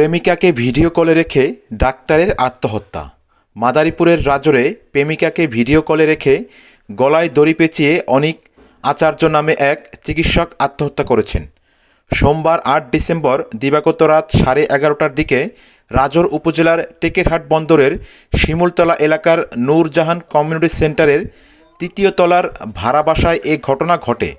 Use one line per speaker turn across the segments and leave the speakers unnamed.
প্রেমিকাকে ভিডিও কলে রেখে ডাক্তারের আত্মহত্যা। মাদারীপুরের রাজরে প্রেমিকাকে ভিডিও কলে রেখে গলায় দড়ি পেঁচিয়ে অনিক আচার্য নামে এক চিকিৎসক আত্মহত্যা করেছেন। সোমবার আট ডিসেম্বর দিবাগত রাত সাড়ে এগারোটার দিকে রাজর উপজেলার টেকেরহাট বন্দরের শিমুলতলা এলাকার নূরজাহান কমিউনিটি সেন্টারের তৃতীয় তলার ভাড়া বাসায় এ ঘটনা ঘটে।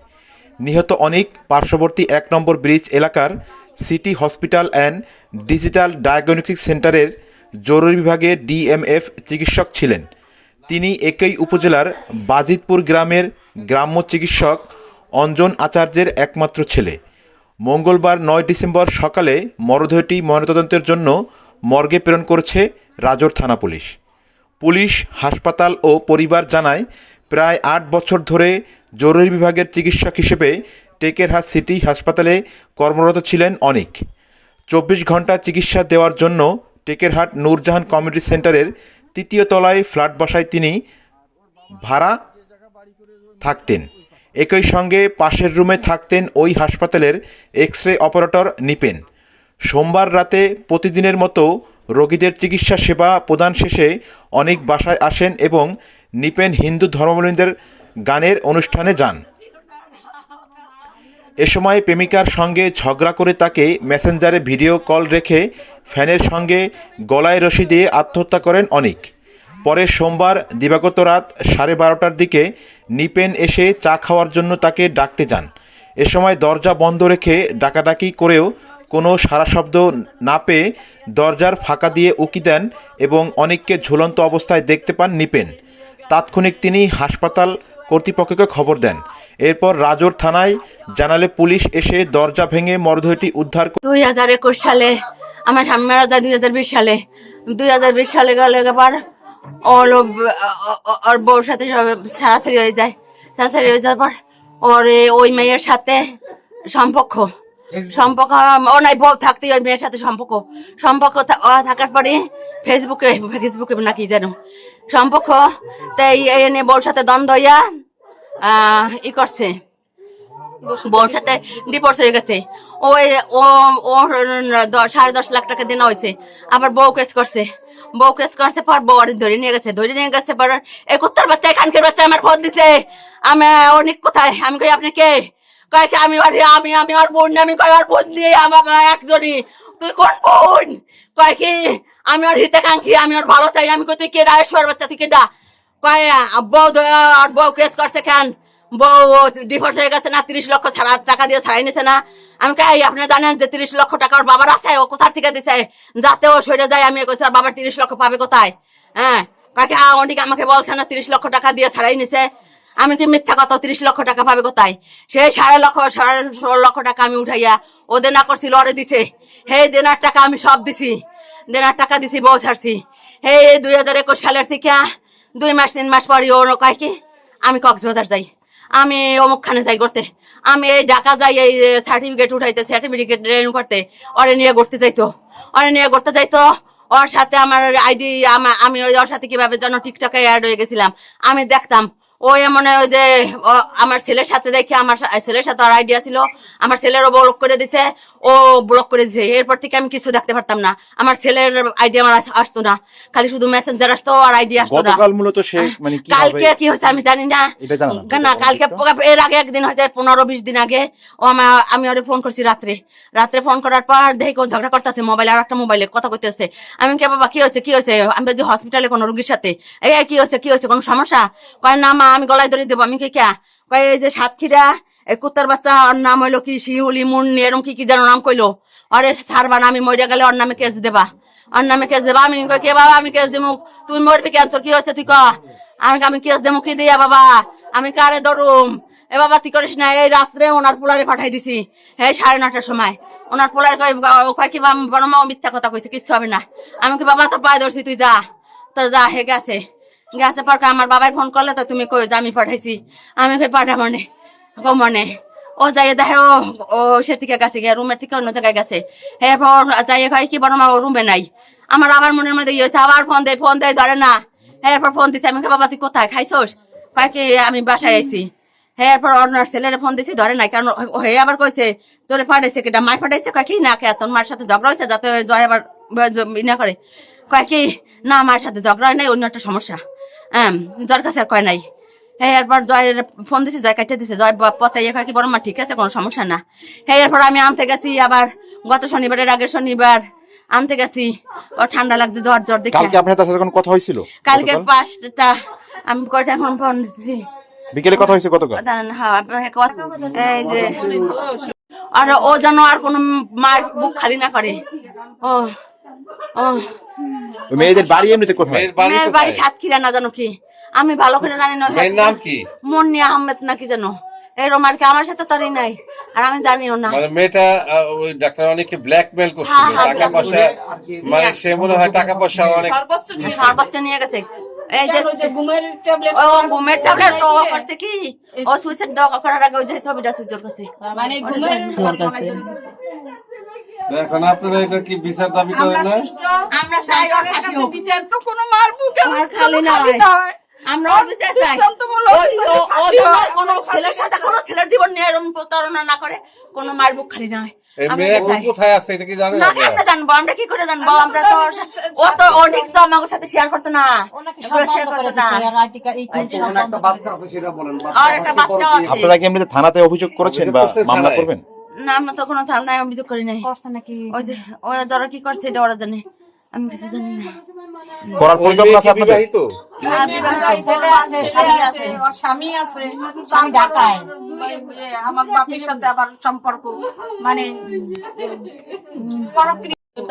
নিহত অনেক পার্শ্ববর্তী এক নম্বর ব্রিজ এলাকার city hospital and digital diagnostic সেন্টারের জরুরি বিভাগে ডিএমএফ চিকিৎসক ছিলেন। তিনি একই উপজেলার বাজিতপুর গ্রামের গ্রাম্য চিকিৎসক অঞ্জন আচার্যের একমাত্র ছেলে। মঙ্গলবার নয় ডিসেম্বর সকালে মরদেহটি ময়নাতদন্তের জন্য মর্গে প্রেরণ করেছে রাজর থানা পুলিশ। পুলিশ, হাসপাতাল ও পরিবার জানায়, প্রায় আট বছর ধরে জরুরি বিভাগের চিকিৎসক হিসেবে টেকেরহাট সিটি হাসপাতালে কর্মরত ছিলেন অনেক। চব্বিশ ঘণ্টা চিকিৎসা দেওয়ার জন্য টেকেরহাট নূরজাহান কমিউনিটি সেন্টারের তৃতীয় তলায় ফ্ল্যাট বসায় তিনি ভাড়া থাকতেন। একই সঙ্গে পাশের রুমে থাকতেন ওই হাসপাতালের এক্স রে অপারেটর নিপেন। সোমবার রাতে প্রতিদিনের মতো রোগীদের চিকিৎসা সেবা প্রদান শেষে অনেক বাসায় আসেন এবং নিপেন হিন্দু ধর্মাবলম্বীদের গানের অনুষ্ঠানে যান। এ সময় প্রেমিকার সঙ্গে ঝগড়া করে তাকে মেসেঞ্জারে ভিডিও কল রেখে ফ্যানের সঙ্গে গলায় রশি দিয়ে আত্মহত্যা করেন অনিক। পরে সোমবার দিবাগত রাত সাড়ে বারোটার দিকে নিপেন এসে চা খাওয়ার জন্য তাকে ডাকতে যান। এ সময় দরজা বন্ধ রেখে ডাকাডাকি করেও কোনো সারা শব্দ না পেয়ে দরজার ফাঁকা দিয়ে উকি দেন এবং অনেককে ঝুলন্ত অবস্থায় দেখতে পান নিপেন। তাৎক্ষণিক তিনি হাসপাতাল কর্তৃপক্ষকে খবর দেন। এরপর রাজোর থানায় জানালে পুলিশ এসে দরজা ভেঙে মরদেহটি উদ্ধার
দুই হাজার একুশ সালে, আমার মারা যায় দুই হাজার বিশ সালে। দুই হাজার বিশ সালে গেলে এবার ওর ওর বউর সাথে ছাড়াছাড়ি হয়ে যায়। ছাড়াছাড়ি হয়ে যাওয়ার পর ওর ওই মেয়ের সাথে সম্পর্ক। সম্পর্ক, ও নাই, বউ থাকতে ওই মেয়ের সাথে সম্পর্ক। সম্পর্ক থাকার পরে ফেসবুকে ফেসবুকে নাকি যেন। সম্পর্ক তাই এনে বউর সাথে দ্বন্দ্ব হইয়া ই করছে। বউর সাথে ডিভোর্স হয়ে গেছে। ও সাড়ে দশ লাখ টাকা দেনা হয়েছে। আবার বউ কেস করছে। বউ কেস করছে পর বউ ধরে নিয়ে গেছে। ধরে নিয়ে গেছে পর এই কুত্তার বাচ্চা এখানকার বাচ্চা আমার ফোন দিছে। আমি, অনেক কোথায়? আমি কই, আপনি কে? কয় আমি আমি আমি আর বোন আমি কয়, আর বোন দিয়ে আমার একজনই। তুই কোন বোন? কয় কি, আমি ওর হিতাকাঙ্ক্ষী আমি ওর ভালো চাই। আমি কই, তুই কেডা? এসবার বাচ্চা, তুই কেডা? আর বউ কেস করছে হয়ে গেছে না, তিরিশ লক্ষ ছাড়া টাকা দিয়ে ছাড়াই নিছে না। আমি কাই আপনি জানেন যে তিরিশ লক্ষ বাবার আছে? ও দিছে? যাতে ও সরে যায়, আমি বাবার তিরিশ লক্ষ হ্যাঁ? আমাকে বলছে না, তিরিশ লক্ষ টাকা দিয়ে ছাড়াই নিছে। আমি কি মিথ্যা কথা তিরিশ লক্ষ টাকা পাবে কোথায়? সেই সাড়ে লক্ষ, সাড়ে ষোলো লক্ষ টাকা আমি উঠাইয়া, ও দেনা করছিল ওরে দিছে। হে দেনার টাকা আমি সব দিছি। দেনার টাকা দিছি, বউ ছাড়ছি। হে দুই হাজার একুশ সালের থেকে দুই মাস, তিন মাস পরে ও কয় কি, আমি কক্সবাজার যাই। আমি অমুকখানে যাই করতে আমি এই ঢাকা যাই, এই সার্টিফিকেট উঠাইতে সার্টিফিকেট রেনু করতে। ওরে নিয়ে ঘুরতে যাইতো। ওরে নিয়ে ঘুরতে যাইতো, ওর সাথে আমার আইডি, আমি ওই ওর সাথে কীভাবে যেন টিকটকে অ্যাড হয়ে গেছিলাম। আমি দেখতাম, ও এমন ওই যে আমার ছেলের সাথে দেখে আমার ছেলের সাথে ওর আইডিয়া ছিল। আমার ছেলেরও ব্লক করে দিছে ও ব্লক করে দিছে এরপর থেকে আমি কিছু দেখতে পারতাম না। আমার ছেলের আইডিয়া আমার আসতো না। খালি শুধু মেসেঞ্জার আসতো আর আইডিয়া আসতো না।
গতকাল মূলত সে মানে
কালকে কি হয়েছে আমি জানি না।
এটা জানো না?
না কালকে এর আগে একদিন হয়েছে পনেরো বিশ দিন আগে। ও আমার আমি ওরে ফোন করছি রাত্রে। রাত্রে ফোন করার পর দেখি ও ঝগড়া করতেছে মোবাইলে আর একটা মোবাইলে কথা কইতেছে। আমি কে বাবা কি হয়েছে কি হয়েছে? আমি যে হসপিটালে কোনো রুগীর সাথে। এই এই, কি হয়েছে কি হয়েছে কোনো সমস্যা? কয় না মা আমি গলায় ধরে দেবো। আমি কে কে? কয় এই যে সাতক্ষীরা এই কুত্তার বাচ্চা, ওর নাম হইল কি? শিহুলি মুন্নি এরকম কি কি যেন নাম কইলো? আরে ছাড়বা না, আমি মরে গেলে ওর নামে কেস দেবা। ওর নামে কেস দেবা। আমি কে বাবা, আমি কেস দেবো তুই মরবি কেন? তোর কি হয়েছে তুই ক? আমি আমি কেস দেবো কি দিয়া বাবা? আমি কারে ধরুম? এ বাবা, তুই করিস না, এই রাত্রে ওনার পোলারে পাঠাই দিছি, এই সাড়ে নটার সময়। ওনার পোলার কয় কয় কি বাবা বড় মা ও মিথ্যা কথা কইছে, কিচ্ছু হবে না। আমি কি বাবা, তোর পায়ে ধরছি, তুই যা। তো যা, হে গেছে। গেছে পর আমার বাবাই ফোন করলে তো তুমি কই, যে আমি পাঠাইছি। আমি কই পাঠা মনে কো মনে, ও যাই দেখে, ও ও সে থেকে গেছে গিয়ে রুমের থেকে অন্য জায়গায় গেছে। এরপর যাই কয়, কি বড় মা, ও রুমে নাই? আমার আবার মনের মধ্যে ইয়ে হয়েছে আবার ফোন দেয় ফোন দেয় ধরে না। এরপর ফোন দিছে, আমি বাবা, তুই কোথায়? খাইছোস? কয়, কি, আমি বাসায় আইছি। হ্যাঁ এরপর ওনার ছেলের ফোন দিছি, ধরে নাই, কারণ হে আবার কইছে, তোরে পাঠাইছে কেটা মাই পাঠাইছে? কয়, কি না, কে? তোর মার সাথে ঝগড়া হয়েছে যাতে জয় আবার না করে। কয়, কি? না মার সাথে ঝগড়া হয় নাই, অন্য একটা সমস্যা। হ্যাঁ জ্বর কাছে আর কয় নাই। হ্যাঁ এরপর জয়ের ফোন দিছি জয় কাটিয়ে দিছে। জয় পতাইয়ে কয় কি বড় মা ঠিক আছে কোনো সমস্যা না। হ্যাঁ এরপর আমি আনতে গেছি আবার গত শনিবারের আগের শনিবার আনতে গেছি। ও ঠান্ডা লাগছে জ্বর জ্বর দেখে।
কালকে আপনার তার সাথে কোনো কথা হয়েছিল
কালকে? পাঁচটা আমি কয়টা ফোন ফোন দিচ্ছি
বিকেলে কথা হয়েছে গতকাল?
হ্যাঁ, এই যে আর ও যেন আর কোনো মার বুক খালি না করে। ও ও।
মেয়েদের বাড়ি এমনিতে কোথায়?
মেয়ের বাড়ি
সাতক্ষীরা না জানো কি। আমি ভালো করে জানি না
মেয়ের নাম কি?
মুন্নি আহমেদ নাকি জানো এরম আর কি আমার সাথে তরই নাই আর আমি জানিও না।
মানে মেয়েটা ওই ডাক্তার অনেকে ব্ল্যাকমেল করছিল
হ্যাঁ, হ্যাঁ,
টাকা পয়সা মানে সে মনে হয় টাকা পয়সা অনেক
সর্বোচ্চ নিয়ে গেছে। এই যে
ঘুমের ট্যাবলেট
ও ঘুমের ট্যাবলেট ও করছে কি? ও সুইসাইড করার আগে ওই যে ছবিটা সুইচ করছে।
মানে ঘুমের
তো এখন আপনারা এটা কি বিচার দাবি করেন না?
আমরা চাই ওর হোক।
বিচার তো কোনো মার
খালি নয়। আমরা ওর চাই। কোনো ছেলের সাথে কোনো ছেলের জীবন নিয়ে এরকম প্রতারণা না করে কোনো মার বুক খালি নয়।
এই
আমরা
মেয়ে
এটা
এখন
চাই।
কোথায় আছে এটা কি জানেন
না আমরা? জানব আমরা কি করে জানব? আমরা তো ওর সাথে- ও তো অনেক তো আমাদের সাথে শেয়ার করতো না। শেয়ার করতো না। আর একটা বাচ্চা আছে
আপনারা কি এমনিতে থানাতে অভিযোগ করেছেন বা মামলা করবেন?
না আমরা তো কোনো থানায় অভিযোগ করি নাই। ওই যে ওই ধরো কি করছে এটা ওরা জানে। আমি কিছু জানি না।
করার পরিকল্পনা আছে আপনাদের?
বিবাহিত?
আর বিবাহিত।
ছেলে আছে স্বামী আছে। ওর স্বামী আছে। এ, আমার বাপের সাথে আবার সম্পর্ক মানে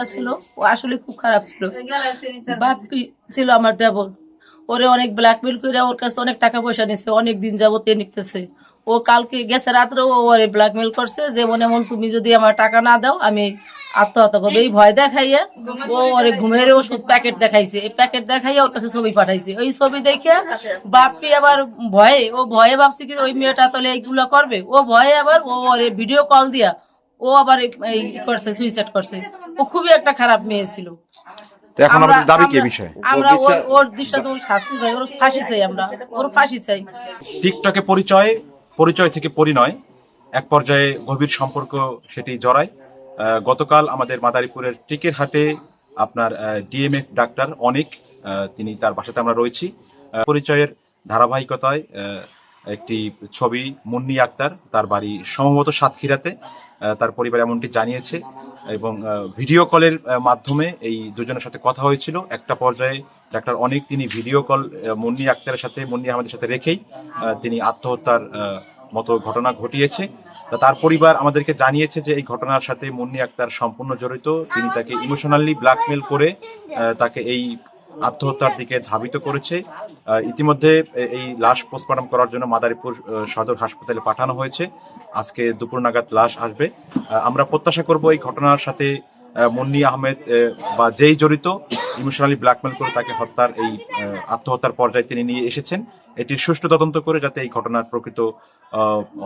ছিল। ও আসলে খুব খারাপ ছিল। বাপি ছিল আমার দেবর। ওরে অনেক ব্ল্যাকমেল করে ওর কাছে অনেক টাকা পয়সা নিছে অনেক দিন যাবত নিতেছে। ও কালকে গেছে রাত্রে ও ওরে ব্ল্যাকমেল করছে যেমন এমন তুমি যদি আমার টাকা না দাও আমি আত্মহত্যা করব। এই ভয় দেখাইয়া ও ওরে ঘুমের ওষুধ প্যাকেট দেখাইছে। এই প্যাকেট দেখাইয়া ওর কাছে ছবি পাঠাইছে। ওই ছবি দেখে বাপি আবার ভয়ে ও ভয়ে ভাবছে কি ওই মেয়েটা তাহলে এইগুলো করবে? ও ভয়ে আবার ও ওরে ভিডিও কল দিয়া ও আবার এই- করছে সুইসাইড করছে। ও খুবই একটা খারাপ মেয়ে ছিল।
এখন
আমরা-
আমাদের দাবি কি
আমরা-
বিষয়ে?
আমরা
ওর
ওর দৃষ্টান্ত ওর শাস্তি চাই ওর ফাঁসি চাই আমরা। ওর ফাঁসি চাই।
টিকটকে পরিচয় পরিচয় থেকে পরিণয়। এক পর্যায়ে গভীর সম্পর্ক সেটি জড়ায়। গতকাল আমাদের মাদারীপুরের টিকের হাটে আপনার ডিএমএফ ডাক্তার অনিক তিনি তার বাসাতে আমরা রয়েছি। পরিচয়ের ধারাবাহিকতায় একটি ছবি মুন্নি আক্তার তার বাড়ি সম্ভবত সাতক্ষীরাতে তার পরিবার এমনটি জানিয়েছে এবং ভিডিও কলের মাধ্যমে এই দুজনের সাথে কথা হয়েছিল। একটা পর্যায়ে ডাক্তার অনেক, তিনি ভিডিও কল মুন্নি আক্তারের সাথে, মুন্নি আহমেদের সাথে রেখেই তিনি আত্মহত্যার মতো ঘটনা ঘটিয়েছে। তার পরিবার আমাদেরকে জানিয়েছে যে এই ঘটনার সাথে মুন্নি আক্তার সম্পূর্ণ জড়িত। তিনি তাকে ইমোশনালি ব্ল্যাকমেল করে তাকে এই আত্মহত্যার দিকে ধাবিত করেছে। ইতিমধ্যে এই লাশ পোস্টমর্টম করার জন্য মাদারীপুর সদর হাসপাতালে পাঠানো হয়েছে। আজকে দুপুর নাগাদ লাশ আসবে। আমরা প্রত্যাশা করব এই ঘটনার সাথে মুন্নি আহমেদ বা যেই জড়িত, ইমোশনালি ব্ল্যাকমেল করে তাকে হত্যার এই আত্মহত্যার পর্যায়ে তিনি নিয়ে এসেছেন। এটির সুষ্ঠু তদন্ত করে যাতে এই ঘটনার প্রকৃত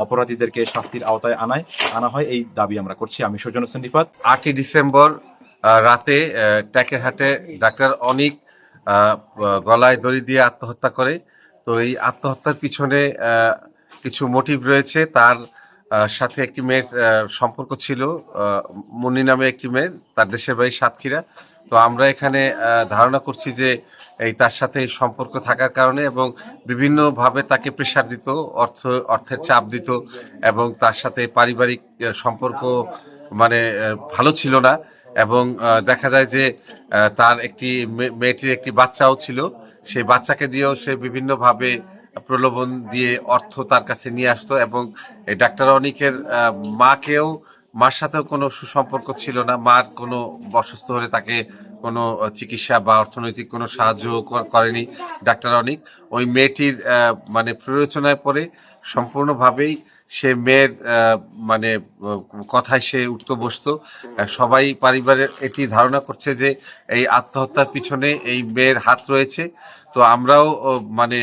অপরাধীদেরকে শাস্তির আওতায় আনায়, আনা হয়, এই দাবি আমরা করছি। আমি সুজন হোসেন রিফাত
আটই ডিসেম্বর রাতে ট্যাকেরহাটে ডাক্তার অনিক গলায় দড়ি দিয়ে আত্মহত্যা করে। তো এই আত্মহত্যার পিছনে কিছু মোটিভ রয়েছে। তার সাথে একটি মেয়ের সম্পর্ক ছিল মুন্নি নামে একটি মেয়ের তার দেশের বাড়ি সাতক্ষীরা। তো আমরা এখানে ধারণা করছি যে এই তার সাথে সম্পর্ক থাকার কারণে এবং বিভিন্নভাবে তাকে প্রেশার দিত, অর্থ, অর্থের চাপ দিত এবং তার সাথে পারিবারিক সম্পর্ক মানে ভালো ছিল না এবং দেখা যায় যে তার একটি মেয়েটির একটি বাচ্চাও ছিল। সেই বাচ্চাকে দিয়েও সে বিভিন্নভাবে প্রলোভন দিয়ে অর্থ তার কাছে নিয়ে আসতো এবং এই ডাক্তার অনিকের মাকেও, মার সাথেও কোনো সুসম্পর্ক ছিল না। মার কোনো অসুস্থ হলে তাকে কোনো চিকিৎসা বা অর্থনৈতিক কোনো সাহায্য করেনি ডাক্তার অনিক। ওই মেয়েটির মানে প্ররোচনায় পড়ে সম্পূর্ণভাবেই সে মেয়ের মানে কথায় সে উঠতো বসতো। সবাই পরিবারের এটি ধারণা করছে যে এই আত্মহত্যার পিছনে এই মেয়ের হাত রয়েছে। তো আমরাও মানে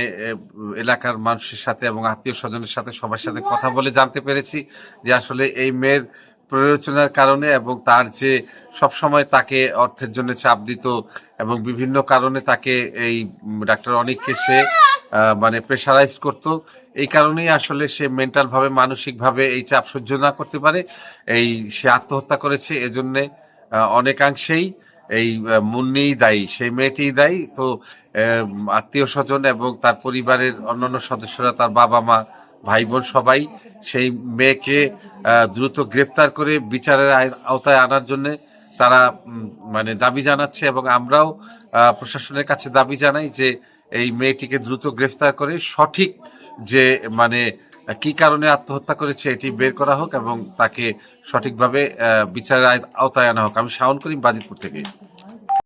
এলাকার মানুষের সাথে এবং আত্মীয় স্বজনের সাথে সবার সাথে কথা বলে জানতে পেরেছি যে আসলে এই মেয়ের প্ররোচনার কারণে এবং তার যে সবসময় তাকে অর্থের জন্য চাপ দিত এবং বিভিন্ন কারণে তাকে এই ডাক্তার অনিককে সে মানে প্রেশারাইজ করত। এই কারণেই আসলে সে মেন্টাল ভাবে, মানসিক ভাবে এই চাপ সহ্য না করতে পারে। এই সে আত্মহত্যা করেছে, এজন্য অনেকাংশেই এই মুন্নিই দায়ী, সেই মেয়েটিই দায়ী। তো আত্মীয় স্বজন এবং তার পরিবারের অন্যান্য সদস্যরা, তার বাবা মা, ভাই বোন সবাই সেই মেয়েকে দ্রুত গ্রেফতার করে বিচারের আওতায় আনার জন্য তারা মানে দাবি জানাচ্ছে এবং আমরাও প্রশাসনের কাছে দাবি জানাই যে এই মেয়েটিকে দ্রুত গ্রেফতার করে সঠিক যে মানে কি কারণে আত্মহত্যা করেছে এটি বের করা হোক এবং তাকে সঠিকভাবে বিচারের আওতায় আনা হোক। আমি শাওন করিম, বাজিতপুর থেকে।